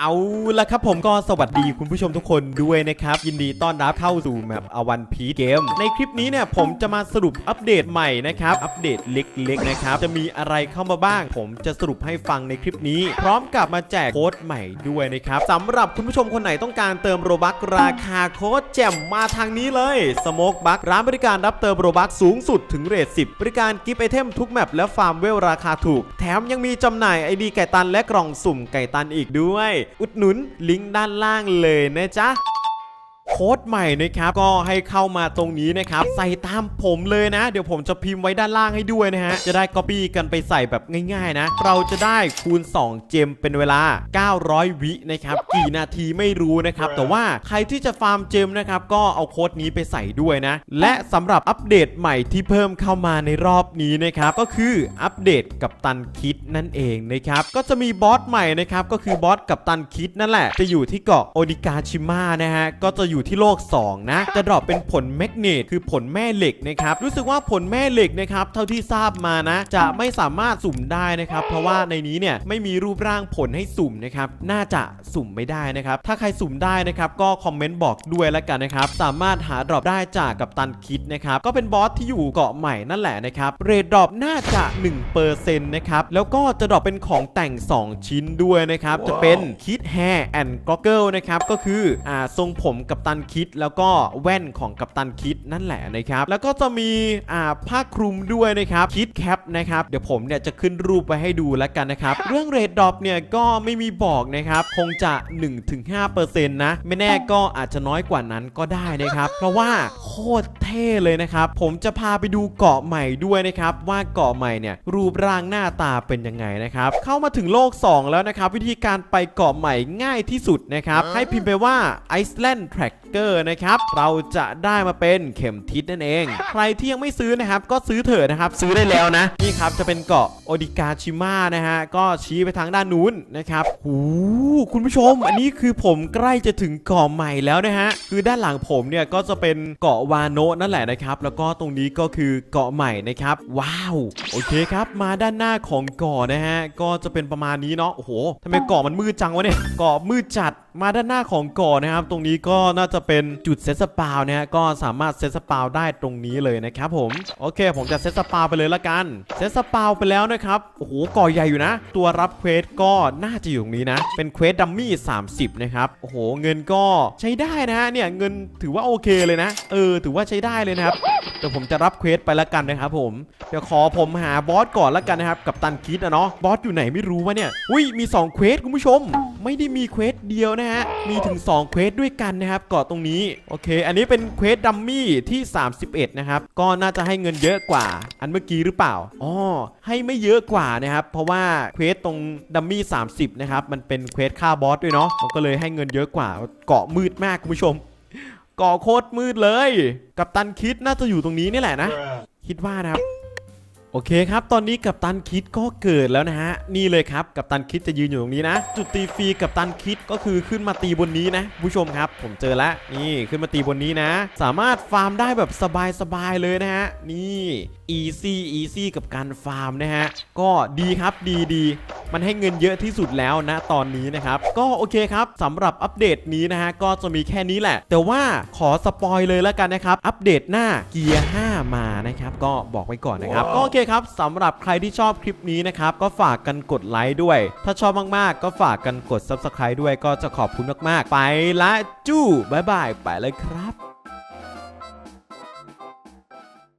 เอาละครับผมก็สวัสดีคุณผู้ชมทุกคนด้วยนะครับ ยินดีต้อนรับเข้าสู่แมปอวันพีเกมในคลิปนี้เนี่ยผมจะมาสรุปอัปเดตใหม่นะครับ อัปเดตเล็กๆนะครับ จะมีอะไรเข้ามาบ้าง ผมจะสรุปให้ฟังในคลิปนี้ พร้อมกับมาแจกโค้ดใหม่ด้วยนะครับสำหรับคุณผู้ชมคนไหนต้องการเติมโรบัคราคาโค้ดแจ่มมาทางนี้เลยสโมกบัคร้านบริการรับเติมโรบัคสูงสุดถึงเรท10บริการกิฟต์ไอเทมทุกแมปและฟาร์มเวลราคาถูก แถมยังมีจำหน่ายไอดีไก่ตันและกล่องสุ่มไก่ตันอีกด้วยอุดหนุนลิงก์ด้านล่างเลยนะจ๊ะโค้ดใหม่นะครับก็ให้เข้ามาตรงนี้นะครับ ใส่ตามผมเลยนะ เดี๋ยวผมจะพิมพ์ไว้ด้านล่างให้ด้วยนะฮะ จะได้ Copy กันไปใส่แบบง่าย ๆ นะ เราจะได้คูณ 2 เจมเป็นเวลา 900 วินะครับกี่นาทีไม่รู้นะครับ แต่ว่าใครที่จะฟาร์มเจมนะครับ ก็เอาโค้ดนี้ไปใส่ด้วยนะ และสำหรับอัปเดตใหม่ที่เพิ่มเข้ามาในรอบนี้นะครับ ก็คืออัปเดตกับตันคิด นั่นเองนะครับ ก็จะมีบอสใหม่นะครับ ก็คือบอสกับตันคิดนั่นแหละ จะอยู่ที่เกาะโอดิกาชิมานะฮะ ก็จะอยู่ที่โลก 2 นะ จะดรอปเป็นผลแมกเนตคือผลแม่เหล็กนะครับ รู้สึกว่าผลแม่เหล็กนะครับ เท่าที่ทราบมานะ จะไม่สามารถสุ่มได้นะครับ เพราะว่าในนี้เนี่ยไม่มีรูปร่างผลให้สุ่มนะครับ น่าจะสุ่มไม่ได้นะครับ ถ้าใครสุ่มได้นะครับ ก็คอมเมนต์บอกด้วยแล้วกันนะครับ สามารถหาดรอปได้จากกับตันคิดนะครับ ก็เป็นบอสที่อยู่เกาะใหม่นั่นแหละนะครับ เรทดรอปน่าจะ1%นะครับ แล้วก็จะดรอปเป็นของแต่ง 2 ชิ้นด้วยนะครับ จะเป็นคิดแฮร์แอนด์ก็เกิลนะครับ ก็คืออ่าทรงผมกับตันคิด แล้วก็แว่นของกัปตันคิดนั่นแหละนะครับ แล้วก็จะมีอ่าผ้าคลุมด้วยนะครับคิดแคปนะครับ เดี๋ยวผมเนี่ยจะขึ้นรูปไว้ให้ดูแล้วกันนะครับ เรื่องเรทดรอปเนี่ยก็ไม่มีบอกนะครับ คงจะ 1-5%นะ ไม่แน่ก็อาจจะน้อยกว่านั้นก็ได้นะครับ เพราะว่าโคตรเท่เลยนะครับ ผมจะพาไปดูเกาะใหม่ด้วยนะครับ ว่าเกาะใหม่เนี่ยรูปร่างหน้าตาเป็นยังไงนะครับ เข้ามาถึงโลก 2 แล้วนะครับ วิธีการไปเกาะใหม่ง่ายที่สุดนะครับ ให้พิมพ์ไปว่า Iceland Tracker นะครับ เราจะได้มาเป็นเข็มทิศนั่นเอง ใครที่ยังไม่ซื้อนะครับ ก็ซื้อเถอะนะครับ ซื้อได้แล้วนะ นี่ครับจะเป็นเกาะโอดิกาชิมานะฮะ ก็ชี้ไปทางด้านนู้นนะครับหูคุณผู้ชม อันนี้คือผมใกล้จะถึงเกาะใหม่แล้วนะฮะ คือด้านหลังผมเนี่ยก็จะเป็นเกาะวาโนะนั่นแหละนะครับ แล้วก็ตรงนี้ก็คือเกาะใหม่นะครับ ว้าว โอเคครับ มาด้านหน้าของเกาะนะฮะ ก็จะเป็นประมาณนี้เนาะ โอ้โหทำไมเกาะมันมืดจังวะเนี่ย เกาะมืดจัด มาด้านหน้าของเกาะนะครับ ตรงนี้ก็น่าจะเป็นจุดเซตสปาวนะฮะก็สามารถเซตสปาวได้ตรงนี้เลยนะครับผมโอเค ผมจะเซตสปาวไปเลยละกันเซตสปาวไปแล้วนะครับโอ้โหเกาะใหญ่อยู่นะ ตัวรับเควสก็น่าจะอยู่ตรงนี้นะ เป็นเควสดัมมี่30 นะครับโอ้โหเงินก็ใช้ได้นะฮะเนี่ยเงินถือว่าโอเคเลยนะ เออ ถือว่าใช้ได้เลยนะครับ ดี๋ยวผมจะรับเควสไปละกันนะครับผมเดี๋ยวขอผมหาบอสก่อนละกันนะครับกับตันคิดอะเนาะบอสอยู่ไหนไม่รู้วะเนี่ยอุ้ยมี2เควสคุณผู้ชม ไม่ได้มีเควสเดียวนะฮะมีถึง2เควสด้วยกันนะครับเกาะตรงนี้โอเค อันนี้เป็นเควสดัมมี่ที่ 31 นะครับก็น่าจะให้เงินเยอะกว่า อันเมื่อกี้หรือเปล่าอ๋อให้ไม่เยอะกว่านะครับเพราะว่าเควสตรงดัมมี่30นะครับมันเป็นเควสฆ่าบอสด้วยเนาะมันก็เลยให้เงินเยอะกว่าเกาะมืดมากคุณผู้ชม กาะโคตรมืดเลย กับตันคิดน่าจะอยู่ตรงนี้นี่แหละนะ คิดว่านะครับ โอเคครับ ตอนนี้กับตันคิดก็เกิดแล้วนะฮะ นี่เลยครับ กับตันคิดจะยืนอยู่ตรงนี้นะ จุดตีฟรีกับตันคิดก็คือขึ้นมาตีบนนี้นะ ผู้ชมครับ ผมเจอแล้วนี่ขึ้นมาตีบนนี้นะ สามารถฟาร์มได้แบบสบายๆเลยนะฮะ นี่ easy easy กับการฟาร์มนะฮะ ก็ดีครับดีดีมันให้เงินเยอะที่สุดแล้วนะตอนนี้นะครับ ก็โอเคครับสำหรับอัปเดตนี้นะฮะก็จะมีแค่นี้แหละ แต่ว่าขอสปอยเลยแล้วกันนะครับ อัปเดตหน้าเกียร์ 5 มานะครับ ก็บอกไว้ก่อนนะครับ ก็โอเคครับสำหรับใครที่ชอบคลิปนี้นะครับ ก็ฝากกันกดไลค์ด้วย ถ้าชอบมากๆ ก็ฝากกันกด subscribe ด้วยก็จะขอบคุณมากๆ ไปละจู้บายบายไปเลยครับ